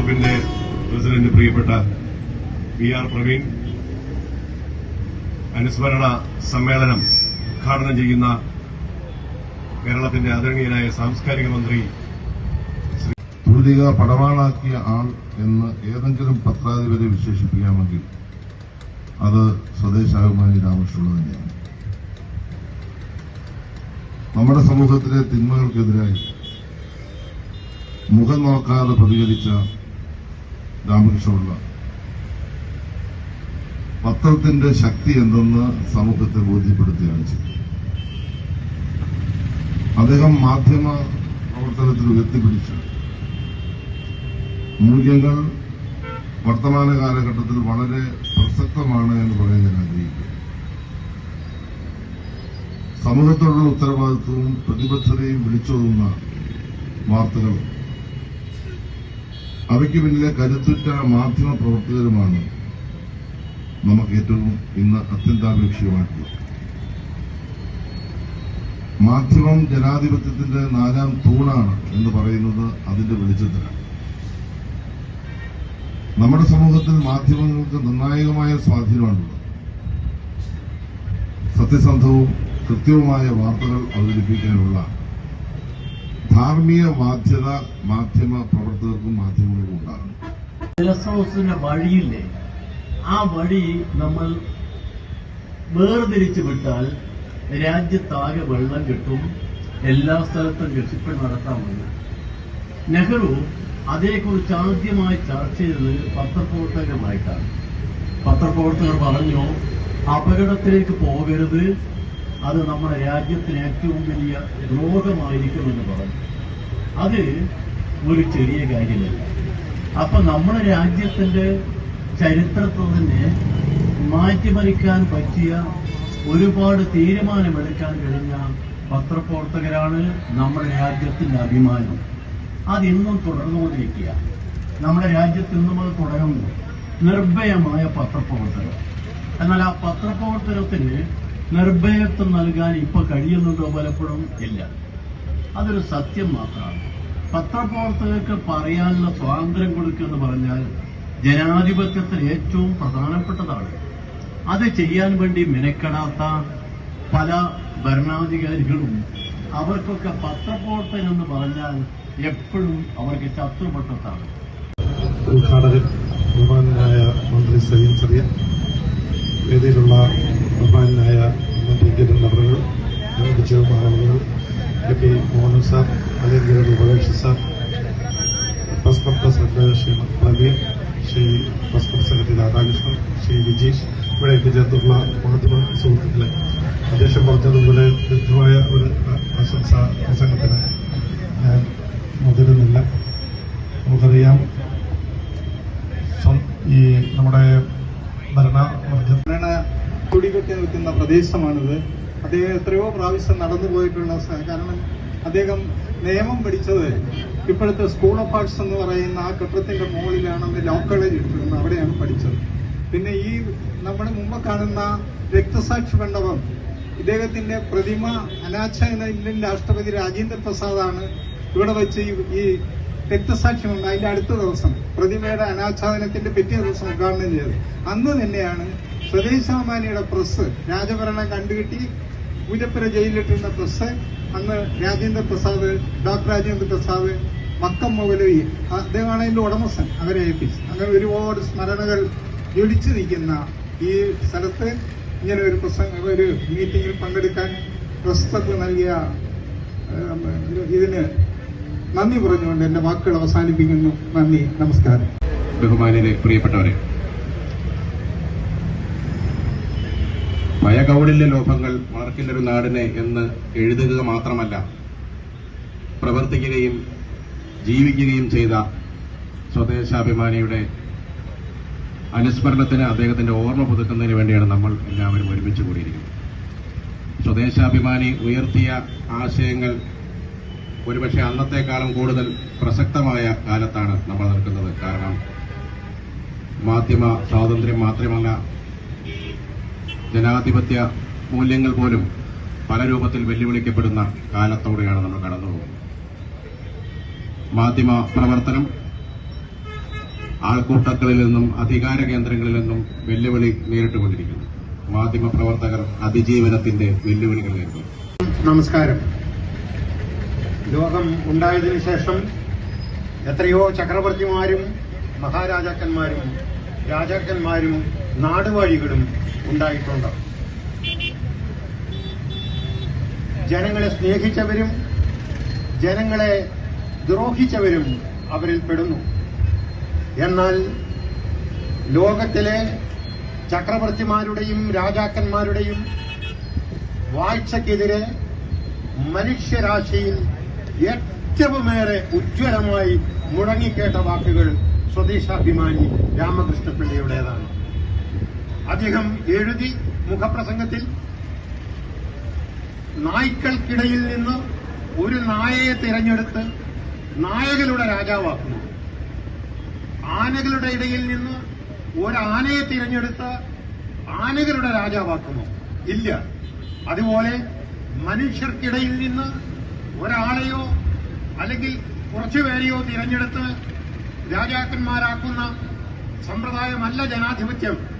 President പ്രിയപ്പെട്ട V R Praveen. അനുസ്മരണ സമ്മേളനം ഉദ്ഘാടനം ചെയ്യുന്ന കേരളത്തിന്റെ ആദരണീയനായ സാംസ്കാരിക മന്ത്രി തൂലിക പടവാളാക്കിയ ആൾ എന്ന് ഏതെങ്കിലും പത്രാധിപരെ വിശേഷിപ്പിക്കാമെങ്കിൽ അത് സ്വദേശാഭിമാനി രാമകൃഷ്ണ തന്നെയാണ്. നമ്മുടെ സമൂഹത്തിലെ തിന്മകൾക്കെതിരായി മുഖം നോക്കാതെ പ്രതികരിച്ച രാമകൃഷ്ണപിള്ള. പത്രത്തിന്റെ ശക്തി എന്തെന്ന് സമൂഹത്തെ ബോധ്യപ്പെടുത്തുകയാണ് ചെയ്തത്. അദ്ദേഹം മാധ്യമ പ്രവർത്തനത്തിൽ ഉയർത്തിപ്പിടിച്ചു. മൂല്യങ്ങൾ വർത്തമാന കാലഘട്ടത്തിൽ വളരെ പ്രസക്തമാണ് എന്ന് പറയാൻ ഞാൻ ആഗ്രഹിക്കുന്നു. സമൂഹത്തോടുള്ള ഉത്തരവാദിത്വവും പ്രതിബദ്ധതയും വിളിച്ചോതുന്ന വാർത്തകൾ അവയ്ക്ക് പിന്നിലെ കരുത്തുറ്റ മാധ്യമ പ്രവർത്തകരുമാണ് നമുക്ക് ഏറ്റവും ഇന്ന് അത്യന്താപേക്ഷിതമായിട്ടുള്ളത്. മാധ്യമം ജനാധിപത്യത്തിന്റെ നാലാം തൂണാണ് എന്ന് പറയുന്നത് അതിന്റെ വെളിച്ചത്തിലാണ്. നമ്മുടെ സമൂഹത്തിൽ മാധ്യമങ്ങൾക്ക് നിർണായകമായ സ്വാധീനമാണുള്ളത്. സത്യസന്ധവും കൃത്യവുമായ വാർത്തകൾ അവതരിപ്പിക്കാനുള്ള ധാർമ്മിക ബാധ്യത മാധ്യമ പ്രവർത്തകർക്കും മാധ്യമങ്ങൾക്കും ഉണ്ടാകും ജലസ്രോതസ്സിന്റെ വഴിയില്ലേ? ആ വഴി നമ്മൾ വേർതിരിച്ചു വിട്ടാൽ രാജ്യത്താകെ വെള്ളം കിട്ടും എല്ലാ സ്ഥലത്തും കൃഷിപ്പണി നടത്താമെന്ന് നെഹ്റു അതേക്കുറിച്ച് ആദ്യമായി ചർച്ച ചെയ്തത് പത്രപ്രവർത്തകരുമായിട്ടാണ്. പത്രപ്രവർത്തകർ പറഞ്ഞു അപകടത്തിലേക്ക് പോകരുത് അത് നമ്മുടെ രാജ്യത്തിന് ഏറ്റവും വലിയ രോഗമായിരിക്കുമെന്ന് പറഞ്ഞു. അത് ഒരു ചെറിയ കാര്യമല്ല. അപ്പൊ നമ്മുടെ രാജ്യത്തിന്റെ ചരിത്രത്തെ തന്നെ മാറ്റിമറിക്കാൻ പറ്റിയ ഒരുപാട് തീരുമാനമെടുക്കാൻ കഴിഞ്ഞ പത്രപ്രവർത്തകരാണ് നമ്മുടെ രാജ്യത്തിന്റെ അഭിമാനം. അതിന്നും തുടർന്നുകൊണ്ടിരിക്കുക നമ്മുടെ രാജ്യത്ത് ഇന്നും അത് തുടരുന്നു. നിർഭയമായ പത്രപ്രവർത്തകർ എന്നാൽ ആ പത്രപ്രവർത്തനത്തിന് നിർഭയത്വം നൽകാൻ ഇപ്പൊ കഴിയുന്നുണ്ടോ പലപ്പോഴും? ഇല്ല. അതൊരു സത്യം മാത്രമാണ്. പത്രപ്രവർത്തകർക്ക് പറയാനുള്ള സ്വാതന്ത്ര്യം കൊടുക്കുക എന്ന് പറഞ്ഞാൽ ജനാധിപത്യത്തിന് ഏറ്റവും പ്രധാനപ്പെട്ടതാണ്. അത് ചെയ്യാൻ വേണ്ടി മെനക്കെടാത്ത പല ഭരണാധികാരികളും അവർക്കൊക്കെ പത്രപ്രവർത്തകൻ എന്ന് പറഞ്ഞാൽ എപ്പോഴും അവർക്ക് ശത്രുപക്ഷത്താണ്. ഉദ്ഘാടകൻ ബഹുമാനായ മന്ത്രി സലീം ചെറിയ വേദിയിലുള്ള ബഹുമാനായ മന്ത്രി നബറുകൾ ചെയർമാനുകൾ എ പി മോഹൻ സാർ അല്ലെങ്കിൽ Upakesh sir club president Shri Praveen Shri club secretary Radhakrishnan Shri Vijeesh ഇവിടെ എത്തിച്ചേർത്തുള്ള മാധ്യമ സുഹൃത്തുക്കളെ. അധ്യക്ഷൻ പറഞ്ഞതുപോലെ ദീർഘമായ ഒരു പ്രശംസ പ്രസംഗത്തിന് ഞാൻ മുതിരുന്നില്ല. നമുക്കറിയാം ഈ നമ്മുടെ ഭരണ ഭരണ തുടികൊട്ടി നിൽക്കുന്ന പ്രദേശമാണിത്. അദ്ദേഹം എത്രയോ പ്രാവശ്യം നടന്നു പോയിട്ടുള്ള കാരണം അദ്ദേഹം നിയമം പഠിച്ചത് ഇപ്പോഴത്തെ സ്കൂൾ ഓഫ് ആർട്സ് എന്ന് പറയുന്ന ആ കെട്ടിടത്തിന്റെ മുകളിലാണ് ലോ കോളേജ് എടുത്തിരുന്നത് അവിടെയാണ് പഠിച്ചത്. പിന്നെ ഈ നമ്മുടെ മുമ്പ് കാണുന്ന രക്തസാക്ഷി മണ്ഡപം ഇദ്ദേഹത്തിന്റെ പ്രതിമ അനാച്ഛാദന ഇന്ത്യൻ രാഷ്ട്രപതി രാജേന്ദ്ര പ്രസാദാണ് ഇവിടെ വെച്ച് ഈ- രക്തസാക്ഷി അതിന്റെ അടുത്ത ദിവസം പ്രതിമയുടെ അനാച്ഛാദനത്തിന്റെ പിറ്റേ ദിവസം ഉദ്ഘാടനം ചെയ്തത്. അന്ന് തന്നെയാണ് സ്വദേശാമാനിയുടെ പ്രസ് രാജഭരണം കണ്ടുകിട്ടി. പൂജപ്പുര ജയിലിലിട്ടിരുന്ന പ്രസ് അന്ന് രാജേന്ദ്ര പ്രസാദ് ഡോക്ടർ രാജേന്ദ്ര പ്രസാദ് മക്കം മൗലവി അദ്ദേഹമാണ് അതിന്റെ ഉടമസ്ഥൻ അവരെ ഏൽപ്പിച്ചു. അങ്ങനെ ഒരുപാട് സ്മരണകൾ ജൊലിച്ചു നിൽക്കുന്ന ഈ സ്ഥലത്ത് ഇങ്ങനെ ഒരു പ്രസംഗ ഒരു മീറ്റിംഗിൽ പങ്കെടുക്കാൻ പ്രസ് ക്ലബ്ബ് നൽകിയ ഇതിന് നന്ദി പറഞ്ഞുകൊണ്ട് എന്റെ വാക്കുകൾ അവസാനിപ്പിക്കുന്നു. നന്ദി നമസ്കാരം. ബഹുമാനിയിലെ പ്രിയപ്പെട്ടവരെ ഭയകൗടില്യ ലോഭങ്ങൾ വളർക്കില്ലൊരു നാടിനെ എന്ന് എഴുതുക മാത്രമല്ല പ്രവർത്തിക്കുകയും ജീവിക്കുകയും ചെയ്ത സ്വദേശാഭിമാനിയുടെ അനുസ്മരണത്തിന് അദ്ദേഹത്തിന്റെ ഓർമ്മ പുതുക്കുന്നതിന് വേണ്ടിയാണ് നമ്മൾ എല്ലാവരും ഒരുമിച്ച് കൂടിയിരിക്കുന്നത്. സ്വദേശാഭിമാനി ഉയർത്തിയ ആശയങ്ങൾ ഒരുപക്ഷെ അന്നത്തെക്കാളും കൂടുതൽ പ്രസക്തമായ കാലത്താണ് നമ്മൾ നിൽക്കുന്നത്. കാരണം മാധ്യമ സ്വാതന്ത്ര്യം മാത്രമല്ല ജനാധിപത്യ മൂല്യങ്ങൾ പോലും പല രൂപത്തിൽ വെല്ലുവിളിക്കപ്പെടുന്ന കാലത്തോടെയാണ് നമ്മൾ കടന്നുപോകുന്നത്. മാധ്യമ പ്രവർത്തനം ആൾക്കൂട്ടങ്ങളിൽ നിന്നും അധികാര കേന്ദ്രങ്ങളിൽ നിന്നും വെല്ലുവിളി നേരിട്ടുകൊണ്ടിരിക്കുന്നു. മാധ്യമ പ്രവർത്തകർ അതിജീവനത്തിന്റെ വെല്ലുവിളികൾ നേരിടുന്നു. നമസ്കാരം. ലോകം ഉണ്ടായതിനു ശേഷം എത്രയോ ചക്രവർത്തിമാരും മഹാരാജാക്കന്മാരും രാജാക്കന്മാരും നാടുവാഴികളും ഉണ്ടായിട്ടുണ്ട്. ജനങ്ങളെ സ്നേഹിച്ചവരും ജനങ്ങളെ ദ്രോഹിച്ചവരും അവരിൽ പെടുന്നു. എന്നാൽ ലോകത്തിലെ ചക്രവർത്തിമാരുടെയും രാജാക്കന്മാരുടെയും വാഴ്ചക്കെതിരെ മനുഷ്യരാശിയിൽ ഏറ്റവുമേറെ ഉജ്ജ്വലമായി മുഴങ്ങിക്കേട്ട വാക്കുകൾ സ്വദേശാഭിമാനി രാമകൃഷ്ണപിള്ളയുടേതാണ്. അദ്ദേഹം എഴുതി മുഖപ്രസംഗത്തിൽ നായ്ക്കൾക്കിടയിൽ നിന്ന് ഒരു നായയെ തിരഞ്ഞെടുത്ത് നായകളുടെ രാജാവാക്കുന്നു. ആനകളുടെ ഇടയിൽ നിന്ന് ഒരാനയെ തിരഞ്ഞെടുത്ത് ആനകളുടെ രാജാവാക്കുമോ ഇല്ല. അതുപോലെ മനുഷ്യർക്കിടയിൽ നിന്ന് ഒരാളെയോ അല്ലെങ്കിൽ കുറച്ചുപേരെയോ തിരഞ്ഞെടുത്ത് രാജാക്കന്മാരാക്കുന്ന സമ്പ്രദായമല്ല ജനാധിപത്യം.